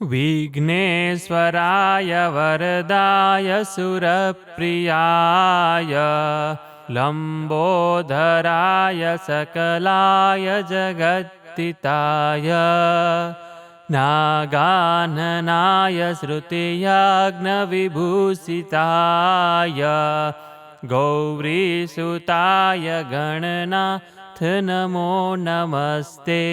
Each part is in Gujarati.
विघ्नेश्वराय वरदाय सुरप्रियाय लम्बोधराय सकलाय जगत्तिताय नागाननाय श्रुतियाग्नविभूषिताय गौरीसुताय गणनाथ नमो नमस्ते।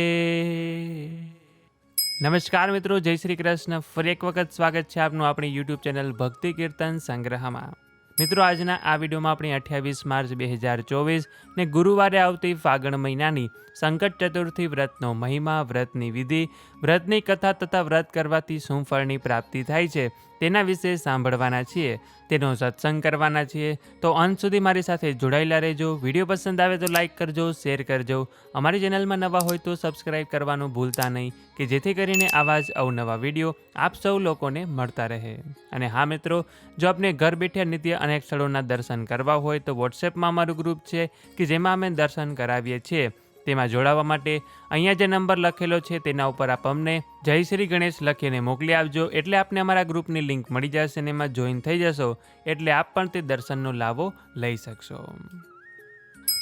નમસ્કાર મિત્રો, જય શ્રી કૃષ્ણ. ફરી એક વખત સ્વાગત છે આપનું આપણી યુટ્યુબ ચેનલ ભક્તિ કીર્તન સંગ્રહમાં. મિત્રો, આજના આ વિડીયોમાં આપણે અઠ્યાવીસ માર્ચ બે હજાર ચોવીસ ને ગુરુવારે આવતી ફાગણ મહિનાની સંકટ ચતુર્થી વ્રતનો મહિમા, વ્રતની વિધિ, વ્રતની કથા તથા વ્રત કરવાથી શું ફળની પ્રાપ્તિ થાય છે. તેના વિશે સાંભળવાના છીએ, તેનો સત્સંગ કરવાના છીએ. તો અંત સુધી મારી સાથે જોડાયેલા રહેજો. વીડિયો પસંદ આવે તો લાઇક કરજો, શેર કરજો. અમારી ચેનલમાં નવા હોય તો સબસ્ક્રાઈબ કરવાનું ભૂલતા નહીં, કે જેથી કરીને આવા જ અવનવા વીડિયો આપ સૌ લોકોને મળતા રહે. અને હા મિત્રો, જો આપને ઘર બેઠા નિત્ય અનેક સ્થળોના દર્શન કરવા હોય તો વોટ્સએપમાં અમારું ગ્રુપ છે, કે જેમાં અમે દર્શન કરાવીએ છીએ. તેમાં જોડાવા માટે અહીંયા જે નંબર લખેલો છે તેના ઉપર આપ અમને જય શ્રી ગણેશ લખીને મોકલી આપજો. એટલે આપને અમારા ગ્રુપની લિંક મળી જશે અને એમાં જોઈન થઈ જશો. એટલે આપ પણ તે દર્શનનો લાભો લઈ શકશો.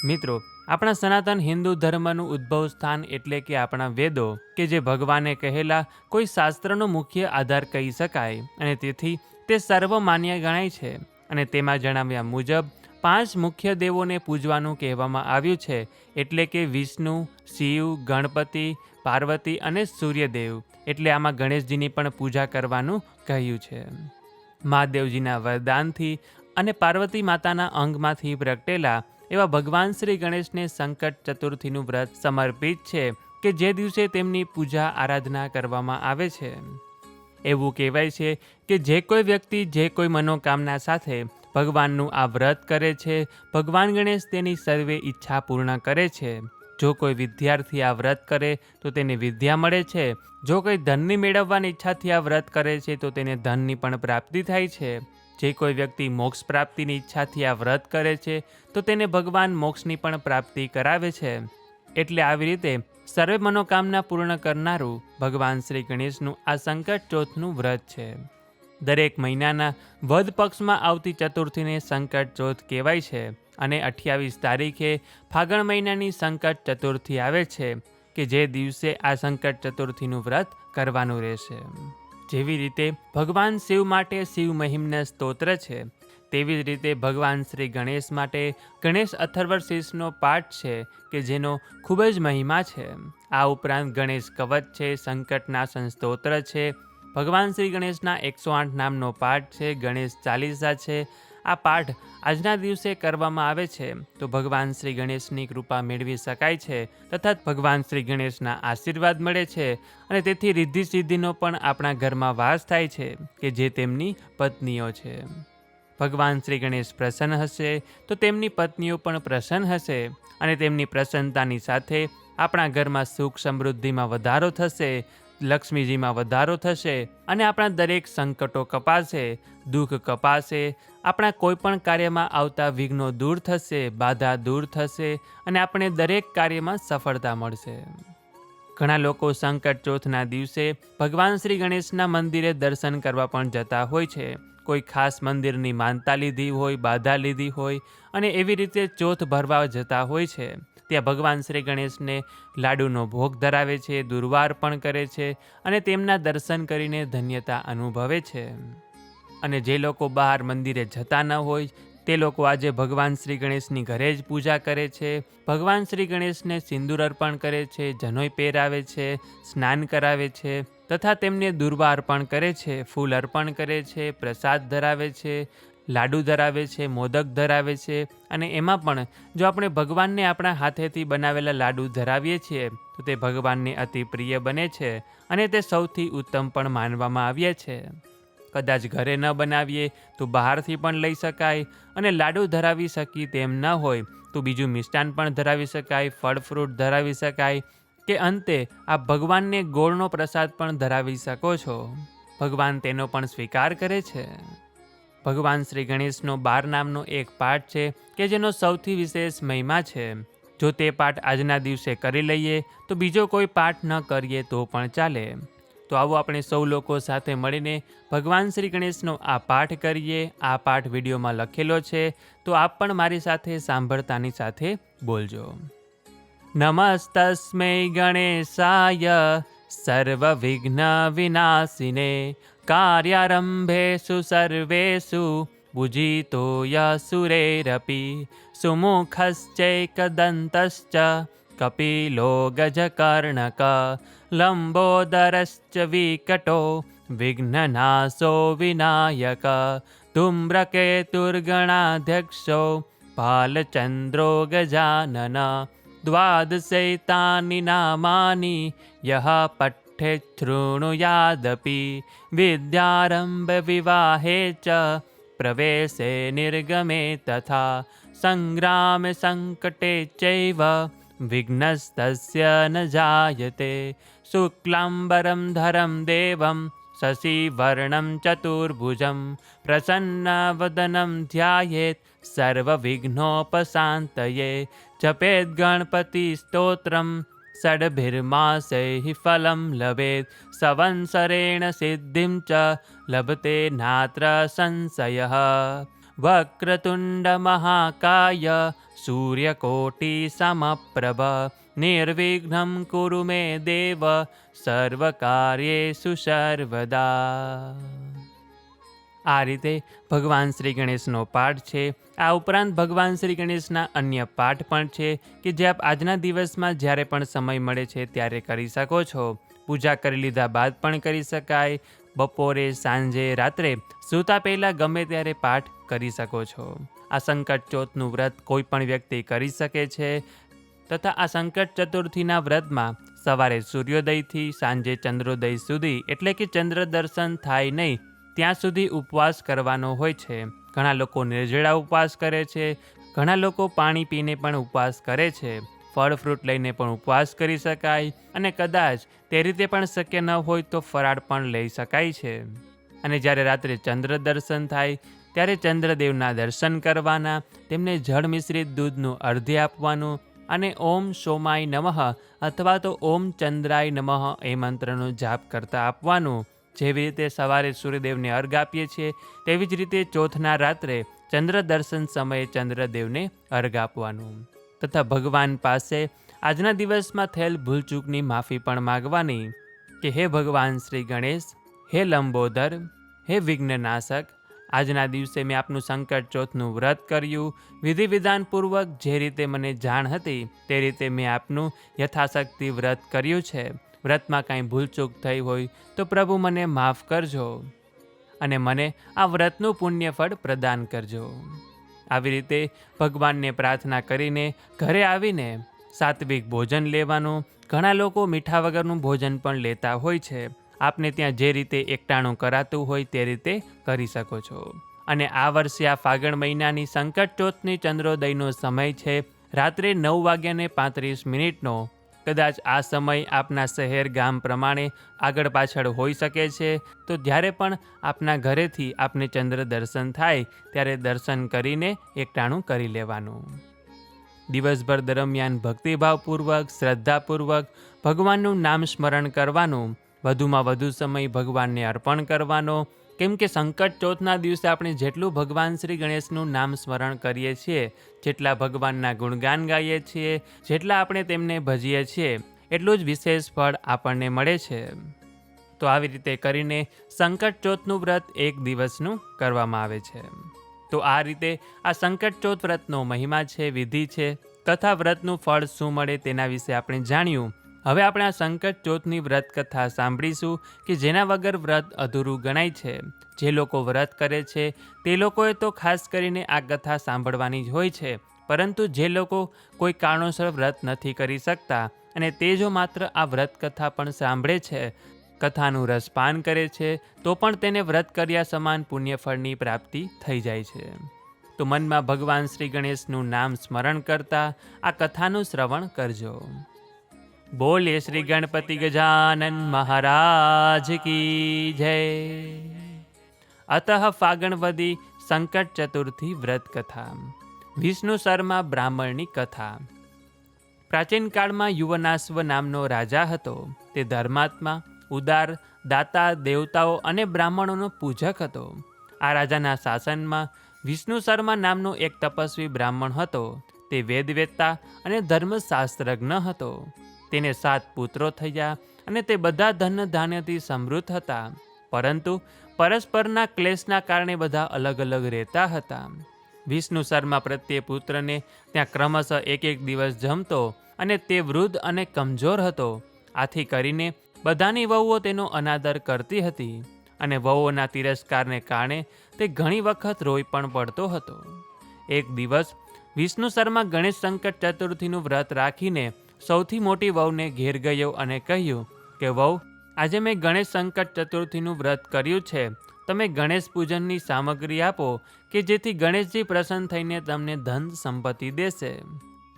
મિત્રો, આપણા સનાતન હિન્દુ ધર્મનું ઉદ્ભવ સ્થાન એટલે કે આપણા વેદો, કે જે ભગવાને કહેલા, કોઈ શાસ્ત્રનો મુખ્ય આધાર કહી શકાય. અને તેથી તે સર્વ માન્ય ગણાય છે. અને તેમાં જણાવ્યા મુજબ પાંચ મુખ્ય દેવોને પૂજવાનું કહેવામાં આવ્યું છે, એટલે કે વિષ્ણુ, શિવ, ગણપતિ, પાર્વતી અને સૂર્યદેવ. એટલે આમાં ગણેશજીની પણ પૂજા કરવાનું કહ્યું છે. મહાદેવજીના વરદાનથી અને પાર્વતી માતાના અંગમાંથી પ્રગટેલા એવા ભગવાન શ્રી ગણેશને સંકટ ચતુર્થીનું વ્રત સમર્પિત છે, કે જે દિવસે તેમની પૂજા આરાધના કરવામાં આવે છે. એવું કહેવાય છે કે જે કોઈ વ્યક્તિ જે કોઈ મનોકામના સાથે ભગવાનનું આ વ્રત કરે છે. ભગવાન ગણેશ તેની સર્વે ઈચ્છા પૂર્ણ કરે છે. જો કોઈ વિદ્યાર્થી આ વ્રત કરે, તો તેને વિદ્યા મળે છે. જો કોઈ ધનની મેળવવાની ઈચ્છાથી આ વ્રત કરે છે, તો તેને ધનની પણ પ્રાપ્તિ થાય છે. જે કોઈ વ્યક્તિ મોક્ષ પ્રાપ્તિની ઈચ્છાથી આ વ્રત કરે છે, તો તેને ભગવાન મોક્ષની પણ પ્રાપ્તિ કરાવે છે. એટલે આવી રીતે સર્વે મનોકામના પૂર્ણ કરનારું ભગવાન શ્રી ગણેશનું આ સંકટ ચોથનું વ્રત છે. દરેક મહિનાના વધ પક્ષમાં આવતી ચતુર્થીને સંકટ ચોથ કહેવાય છે અને અઠ્યાવીસ તારીખે ફાગણ મહિનાની સંકટ ચતુર્થી આવે છે કે જે દિવસે આ સંકટ ચતુર્થીનું વ્રત કરવાનું રહેશે. જેવી રીતે ભગવાન શિવ માટે શિવ મહિમના સ્તોત્ર છે, તેવી જ રીતે ભગવાન શ્રી ગણેશ માટે ગણેશ અથર્વશીષનો પાઠ છે કે જેનો ખૂબ જ મહિમા છે. આ ઉપરાંત ગણેશ કવચ છે સંકટનાશન સ્તોત્ર છે ભગવાન શ્રી ગણેશના એકસો આઠ નામનો પાઠ છે, ગણેશ ચાલીસા છે. આ પાઠ આજના દિવસે કરવામાં આવે છે. તો ભગવાન શ્રી ગણેશની કૃપા મેળવી શકાય છે તથા ભગવાન શ્રી ગણેશના આશીર્વાદ મળે છે અને તેથી રિદ્ધિ સિદ્ધિનો પણ આપણા ઘરમાં વાસ થાય છે કે જે તેમની પત્નીઓ છે. ભગવાન શ્રી ગણેશ પ્રસન્ન હશે તો તેમની પત્નીઓ પણ પ્રસન્ન હશે અને તેમની પ્રસન્નતાની સાથે આપણા ઘરમાં સુખ સમૃદ્ધિમાં વધારો થશે લક્ષ્મીજીમાં વધારો થશે અને આપણા દરેક સંકટો કપાશે, દુઃખ કપાશે, આપણા કોઈપણ કાર્યમાં આવતા વિઘ્નો દૂર થશે, બાધા દૂર થશે અને આપણે દરેક કાર્યમાં સફળતા મળશે. ઘણા લોકો સંકટ ચોથના દિવસે ભગવાન શ્રી ગણેશના મંદિરે દર્શન કરવા પણ જતા હોય છે. કોઈ ખાસ મંદિરની માનતા લીધી હોય, બાધા લીધી હોય અને એવી રીતે ચોથ ભરવા જતા હોય છે. ત્યાં ભગવાન શ્રી ગણેશને લાડુનો ભોગ ધરાવે છે, દુર્વાર પણ કરે છે અને તેમના દર્શન કરીને ધન્યતા અનુભવે છે. અને જે લોકો બહાર મંદિરે જતા ન હોય, તે લોકો આજે ભગવાન શ્રી ગણેશની ઘરે જ પૂજા કરે છે. ભગવાન શ્રી ગણેશને સિંદૂર અર્પણ કરે છે, જનોઈ પહેરાવે છે, સ્નાન કરાવે છે. તથા તેમને દુર્વા અર્પણ કરે છે, ફૂલ અર્પણ કરે છે, પ્રસાદ ધરાવે છે, લાડુ ધરાવે છે, મોદક ધરાવે છે અને એમાં પણ જો આપણે ભગવાનને આપણા હાથેથી બનાવેલા લાડુ ધરાવીએ છીએ, તો તે ભગવાનને અતિ પ્રિય બને છે અને તે સૌથી ઉત્તમ પણ માનવામાં આવ્યા છે. કદાચ ઘરે ન બનાવીએ, તો બહારથી પણ લઈ શકાય અને લાડુ ધરાવી શકી તેમ ન હોય, તો બીજું મિષ્ટાન પણ ધરાવી શકાય, ફળ ફ્રૂટ ધરાવી શકાય કે અંતે આ ભગવાનને ગોળનો પ્રસાદ પણ ધરાવી શકો છો? ભગવાન તેનો પણ સ્વીકાર કરે છે. ભગવાન શ્રી ગણેશનો બાર નામનો એક પાઠ છે કે જેનો સૌથી વિશેષ મહિમા છે. જો તે પાઠ આજના દિવસે કરી લઈએ, તો બીજો કોઈ પાઠ ન કરીએ તો પણ ચાલે. તો આવો આપણે સૌ લોકો સાથે મળીને ભગવાન શ્રી ગણેશનો આ પાઠ કરીએ. આ પાઠ વિડીયોમાં લખેલો છે. તો આપ પણ મારી સાથે સાંભળતાની સાથે બોલજો. નમસ્તસ્મૈ ગણેશાય સર્વવિઘ્ન વિનાશિને કાર્યારંભેષુ સર્વેષુ પૂજિતો યસુરેરપી સુમુખશ્ચૈકદन्तશ્ચ કપિલો ગજકર્ણક લંબોદરશ્ચ વિકટો વિઘ્નનાશો વિનાયક ધૂમ્રકેતુર્ગણાધ્યક્ષો બાલચંદ્રો ગજાનન द्वादशैतानि नामानि यः पठ्ये शृणुयादपि विद्यारम्भविवाहे च प्रवेशे निर्गमे तथा सङ्ग्रामे सङ्कटे चैव विघ्नस्तस्य न जायते शुक्लाम्बरं धरं देवं शशिवर्णं चतुर्भुजं प्रसन्नवदनं ध्यायेत् सर्वविघ्नोपशान्तये જપેદ ગણપતિ સ્તોત્રમ ષડભિર્માસૈः ફલમ લભેત સવંસરેણ સિદ્ધિમ ચ લભતે નાત્ર સંશયઃ વક્રતુંડમહાકાય સૂર્યકોટિસમપ્રભ નિર્વિઘ્नं કુરુ મે દેવ સર્વકાર્યેષુ સર્વદા આ રીતે ભગવાન શ્રી ગણેશનો પાઠ છે. આ ઉપરાંત ભગવાન શ્રી ગણેશના અન્ય પાઠ પણ છે કે જે આપ આજના દિવસમાં જ્યારે પણ સમય મળે છે ત્યારે કરી શકો છો. પૂજા કરી લીધા બાદ પણ કરી શકાય. બપોરે, સાંજે, રાત્રે સૂતા પહેલાં ગમે ત્યારે પાઠ કરી શકો છો. આ સંકટ ચોથનું વ્રત કોઈ પણ વ્યક્તિ કરી શકે છે તથા આ સંકટ ચતુર્થીના વ્રતમાં સવારે સૂર્યોદયથી સાંજે ચંદ્રોદય સુધી એટલે કે ચંદ્ર દર્શન થાય નહીં ત્યાં સુધી ઉપવાસ કરવાનો હોય છે. ઘણા લોકો નિર્જળા ઉપવાસ કરે છે. ઘણા લોકો પાણી પીને પણ ઉપવાસ કરે છે. ફળ ફ્રૂટ લઈને પણ ઉપવાસ કરી શકાય અને કદાચ તે રીતે પણ શક્ય ન હોય તો ફરાળ પણ લઈ શકાય છે. અને જ્યારે રાત્રે ચંદ્ર દર્શન થાય, ત્યારે ચંદ્રદેવના દર્શન કરવાના, તેમને જળ મિશ્રિત દૂધનું અર્ધ્ય આપવાનું અને ઓમ સોમાય નમઃ અથવા તો ઓમ ચંદ્રાય નમઃ એ મંત્રનો જાપ કરતા આપવાનું. જેવી રીતે સવારે સૂર્યદેવને અર્ઘ આપીએ છીએ, તેવી જ રીતે ચોથના રાત્રે ચંદ્ર દર્શન સમયે ચંદ્રદેવને અર્ઘ આપવાનું. તથા ભગવાન પાસે આજના દિવસમાં થયેલ ભૂલચૂકની માફી પણ માગવાની કે હે ભગવાન શ્રી ગણેશ, હે લંબોદર, હે વિઘ્નનાશક, આજના દિવસે મેં આપનું સંકટ ચોથનું વ્રત કર્યું, વિધિ વિધાનપૂર્વક જે રીતે મને જાણ હતી તે રીતે મેં આપનું યથાશક્તિ વ્રત કર્યું છે. વ્રતમાં કાંઈ ભૂલચૂક થઈ હોય તો પ્રભુ મને માફ કરજો અને મને આ વ્રતનું પુણ્યફળ પ્રદાન કરજો. આવી રીતે ભગવાનને પ્રાર્થના કરીને ઘરે આવીને સાત્વિક ભોજન લેવાનું, ઘણા લોકો મીઠા વગરનું ભોજન પણ લેતા હોય છે. આપને ત્યાં જે રીતે એકટાણું કરાતું હોય તે રીતે કરી શકો છો. અને આ વર્ષે આ ફાગણ મહિનાની સંકટ ચંદ્રોદયનો સમય છે. રાત્રે નવ વાગ્યાને પાંત્રીસ મિનિટનો કદાચ આ સમય આપના શહેર ગામ પ્રમાણે આગળ પાછળ હોઈ શકે છે, તો જ્યારે પણ આપના ઘરેથી આપને ચંદ્ર દર્શન થાય, ત્યારે દર્શન કરીને એકટાણું કરી લેવાનું. દિવસભર દરમિયાન ભક્તિભાવપૂર્વક, શ્રદ્ધાપૂર્વક ભગવાનનું નામ સ્મરણ કરવાનું, વધુમાં વધુ સમય ભગવાનને અર્પણ કરવાનો કેમ કે સંકટ ચોથના દિવસે આપણે જેટલું ભગવાન શ્રી ગણેશનું નામ સ્મરણ કરીએ છીએ, જેટલા ભગવાનના ગુણગાન ગાઈએ છીએ, જેટલા આપણે તેમને ભજીએ છીએ, એટલું જ વિશેષ ફળ આપણને મળે છે. તો આવી રીતે કરીને સંકટ ચોથનું વ્રત એક દિવસનું કરવામાં આવે છે. તો આ રીતે આ સંકટ ચોથ વ્રતનો મહિમા છે, વિધિ છે, તથા વ્રતનું ફળ શું મળે તેના વિશે આપણે જાણ્યું. હવે આપણે આ સંકટ ચોથની વ્રત કથા સાંભળીશું કે જેના વગર વ્રત અધૂરું ગણાય છે. જે લોકો વ્રત કરે છે, તે લોકોએ તો ખાસ કરીને આ કથા સાંભળવાની જ હોય છે. પરંતુ જે લોકો કોઈ કારણોસર વ્રત નથી કરી શકતા અને તે જો માત્ર આ વ્રત કથા પણ સાંભળે છે, કથાનું રસપાન કરે છે, તો પણ તેને વ્રત કર્યા સમાન પુણ્યફળની પ્રાપ્તિ થઈ જાય છે. તો મનમાં ભગવાન શ્રી ગણેશનું નામ સ્મરણ કરતા આ કથાનું શ્રવણ કરજો. બોલે શ્રી ગણપતિ ગજાનન મહારાજ કી જય. અતઃ ફાગણવદી સંકટ ચતુર્થી વ્રત કથા. વિષ્ણુ શર્મા બ્રાહ્મણની કથા. પ્રાચીન કાળમાં યુવનાશ્વ નામનો રાજા હતો. તે ધર્માત્મા, ઉદાર, દાતા, દેવતાઓ અને બ્રાહ્મણોનો પૂજક હતો. આ રાજાના શાસનમાં વિષ્ણુ શર્મા નામનો એક તપસ્વી બ્રાહ્મણ હતો. તે વેદવેત્તા અને ધર્મશાસ્ત્રજ્ઞ હતો. તેને સાત પુત્રો થયા અને તે બધા ધન ધાન્યથી સમૃદ્ધ હતા. પરંતુ પરસ્પરના ક્લેશના કારણે બધા અલગ અલગ રહેતા હતા. વિષ્ણુ શર્મા પ્રત્યે પુત્રને ત્યાં ક્રમશઃ એક એક દિવસ જમતો અને તે વૃદ્ધ અને કમજોર હતો. આથી કરીને બધાની વહુઓ તેનો અનાદર કરતી હતી અને વહુઓના તિરસ્કારને કારણે તે ઘણી વખત રોઈ પણ પડતો હતો. એક દિવસ વિષ્ણુ શર્મા ગણેશ સંકટ ચતુર્થીનું વ્રત રાખીને સૌથી મોટી વહુને ઘેર ગયો અને કહ્યું કે, વહુ, આજે મેં ગણેશ સંકટ ચતુર્થીનું વ્રત કર્યું છે. તમે ગણેશ પૂજનની સામગ્રી આપો કે જેથી ગણેશજી પ્રસન્ન થઈને તમને ધન સંપત્તિ દેશે.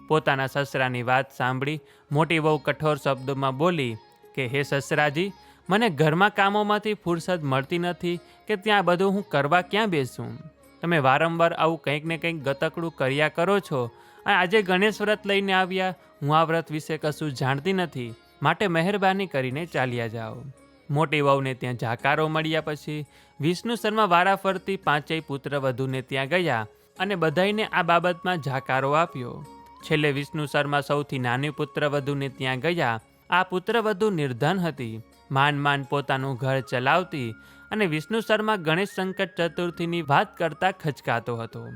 પોતાના સસરાની વાત સાંભળી મોટી વહુ કઠોર શબ્દોમાં બોલી કે, હે સસરાજી, મને ઘરમાં કામોમાંથી ફુરસદ મળતી નથી કે ત્યાં બધું હું કરવા ક્યાં બેસું? તમે વારંવાર આવું કંઈક ને કંઈક ગતકડું કર્યા કરો છો. અને આજે ગણેશ વ્રત લઈને આવ્યા. હું આ વ્રત વિશે કશું જાણતી નથી. માટે મહેરબાની કરીને ચાલ્યા જાઓ. મોટી વહુને ત્યાં જાકારો મળ્યા પછી વિષ્ણુ શર્મા વારા ફરતી પાંચેય પુત્ર વધુને ત્યાં ગયા અને બધાઈને આ બાબતમાં જાકારો આપ્યો. છેલ્લે વિષ્ણુ શર્મા સૌથી નાની પુત્ર વધુને ત્યાં ગયા. આ પુત્ર વધુ નિર્ધન હતી. માન માન પોતાનું ઘર ચલાવતી અને વિષ્ણુ શર્મા ગણેશ સંકટ ચતુર્થીની વાત કરતા ખચકાતો હતો.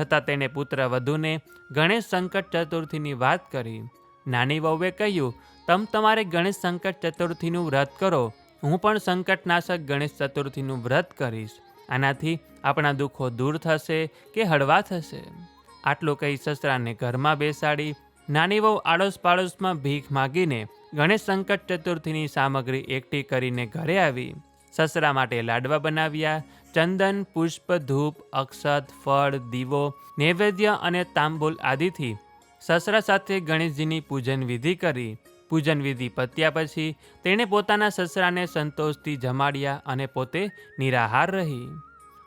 છતાં તેણે પુત્ર વધુને ગણેશ સંકટ ચતુર્થીની વાત કરી. નાની વહુએ કહ્યું, તમ તમારે ગણેશ સંકટ ચતુર્થીનું વ્રત કરો. હું પણ સંકટનાશક ગણેશ ચતુર્થીનું વ્રત કરીશ. આનાથી આપણા દુઃખો દૂર થશે કે હળવા થશે. આટલું કહી સસરાને ઘરમાં બેસાડી, નાની વહુ આડોશ પાડોશમાં ભીખ માગીને ગણેશ સંકટ ચતુર્થીની સામગ્રી એકઠી કરીને ઘરે આવી. સસરા માટે લાડવા બનાવ્યા ચંદન, પુષ્પ, ધૂપ, અક્ષત, ફળ, દીવો, નૈવેદ્ય અને તાંબુલ આદિથી સસરા સાથે ગણેશજીની પૂજન વિધિ કરી. પૂજન વિધિ પત્યા પછી તેણે પોતાના સસરાને સંતોષથી જમાડ્યા અને પોતે નિરાહાર રહી.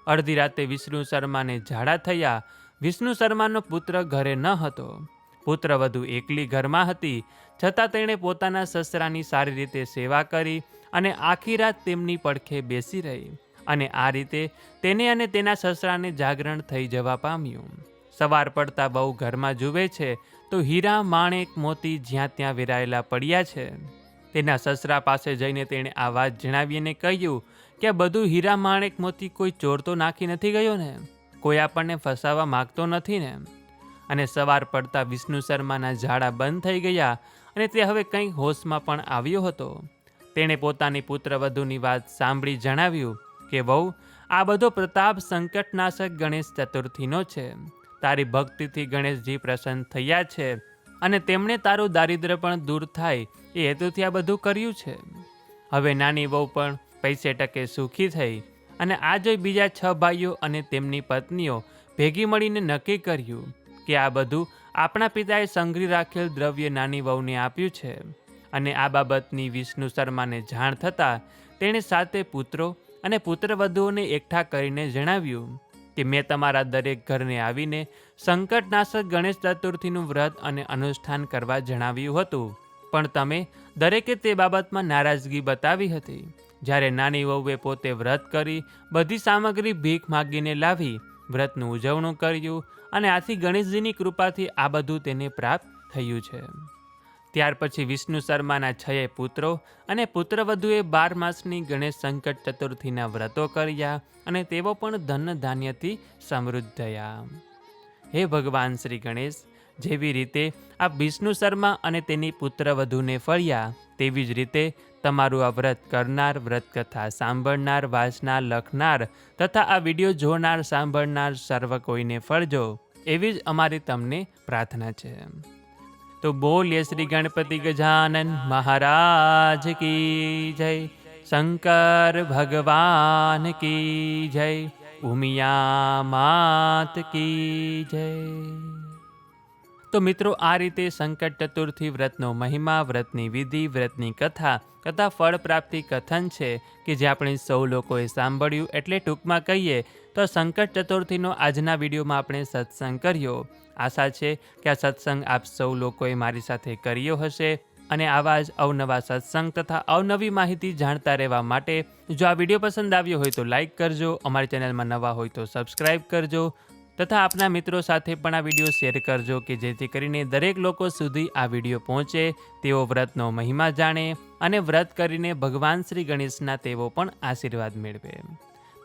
અડધી રાતે વિષ્ણુ શર્માને ઝાડા થયા. વિષ્ણુ શર્માનો પુત્ર ઘરે ન હતો. પુત્ર વધુ એકલી ઘરમાં હતી. છતાં તેણે પોતાના સસરાની સારી રીતે સેવા કરી અને આખી રાત તેમની પડખે બેસી રહી. અને આ રીતે તેને અને તેના સસરાને જાગરણ થઈ જવા પામ્યું. સવાર પડતા બહુ ઘરમાં જુએ છે તો હીરા, માણેક, મોતી જ્યાં ત્યાં વેરાયેલા પડ્યા છે. તેના સસરા પાસે જઈને તેણે આ વાત જણાવીને કહ્યું કે બધું હીરા, માણેક, મોતી કોઈ ચોર તો નાખી નથી ગયો ને? કોઈ આપણને ફસાવા માગતો નથી ને? અને સવાર પડતા વિષ્ણુ શર્માના ઝાડા બંધ થઈ ગયા અને તે હવે કંઈક હોશમાં પણ આવ્યો હતો. તેણે પોતાની પુત્રવધુની વાત સાંભળી જણાવ્યું કે વહુ, આ બધો પ્રતાપ સંકટનાશક ગણેશ ચતુર્થીનો છે. તારી ભક્તિથી ગણેશજી પ્રસન્ન થયા છે અને તેમણે તારું દારિદ્ર્ય પણ દૂર થાય એ હેતુથી આ બધું કર્યું છે. હવે નાની વહુ પણ પૈસે ટકે સુખી થઈ અને આ જોઈ બીજા છ ભાઈઓ અને તેમની પત્નીઓ ભેગી મળીને નક્કી કર્યું કે આ બધું આપણા પિતાએ સંગ્રહી રાખેલ દ્રવ્ય નાની વહુને આપ્યું છે. અને આ બાબતની વિષ્ણુ શર્માને જાણ થતાં તેણે સાતે પુત્રો અને પુત્રવધુઓને એકઠા કરીને જણાવ્યું કે મેં તમારા દરેક ઘરને આવીને સંકટનાશક ગણેશ ચતુર્થીનું વ્રત અને અનુષ્ઠાન કરવા જણાવ્યું હતું. પણ તમે દરેકે તે બાબતમાં નારાજગી બતાવી હતી. જ્યારે નાની વહુએ પોતે વ્રત કરી, બધી સામગ્રી ભીખ માગીને લાવી, વ્રતનું ઉજવણું કર્યું અને આથી ગણેશજીની કૃપાથી આ બધું તેને પ્રાપ્ત થયું છે. ત્યાર પછી વિષ્ણુ શર્માના છએ પુત્રો અને પુત્રવધુએ બાર માસની ગણેશ સંકટ ચતુર્થીના વ્રતો કર્યા અને તેઓ પણ ધન ધાન્યથી સમૃદ્ધ થયા. હે ભગવાન શ્રી ગણેશ, જેવી રીતે આ વિષ્ણુ શર્મા અને તેની પુત્રવધુને ફળ્યા, તેવી જ રીતે તમારું આ વ્રત કરનાર, વ્રતકથા સાંભળનાર, વાંચનાર, લખનાર તથા આ વીડિયો જોનાર, સાંભળનાર સર્વ કોઈને ફળજો, એવી જ અમારી તમને પ્રાર્થના છે. તો બોલીએ શ્રી ગણપતિ ગજાનન મહારાજ કી જય. શંકર ભગવાન કી જય. ઉમિયા માત કી જય. તો મિત્રો, આ રીતે સંકટ ચતુર્થી વ્રતનો મહિમા, વ્રતની વિધિ, વ્રતની કથા કથા ફળ પ્રાપ્તિ કથન છે કે જે આપણે સૌ લોકોએ સાંભળ્યું. એટલે ટૂંકમાં કહીએ તો સંકટ ચતુર્થીનો આજના વિડીયોમાં આપણે સત્સંગ કર્યો. આશા છે કે આ સત્સંગ આપ સૌ લોકોએ મારી સાથે કર્યો હશે અને આવા જ અવનવા સત્સંગ તથા અવનવી માહિતી જાણતા રહેવા માટે જો આ વીડિયો પસંદ આવ્યો હોય તો લાઇક કરજો, અમારી ચેનલમાં નવા હોય તો સબસ્ક્રાઇબ કરજો તથા આપના મિત્રો સાથે પણ આ વીડિયો શેર કરજો કે જેથી કરીને દરેક લોકો સુધી આ વીડિયો પહોંચે, તેઓ વ્રતનો મહિમા જાણે અને વ્રત કરીને ભગવાન શ્રી ગણેશના તેઓ પણ આશીર્વાદ મેળવે.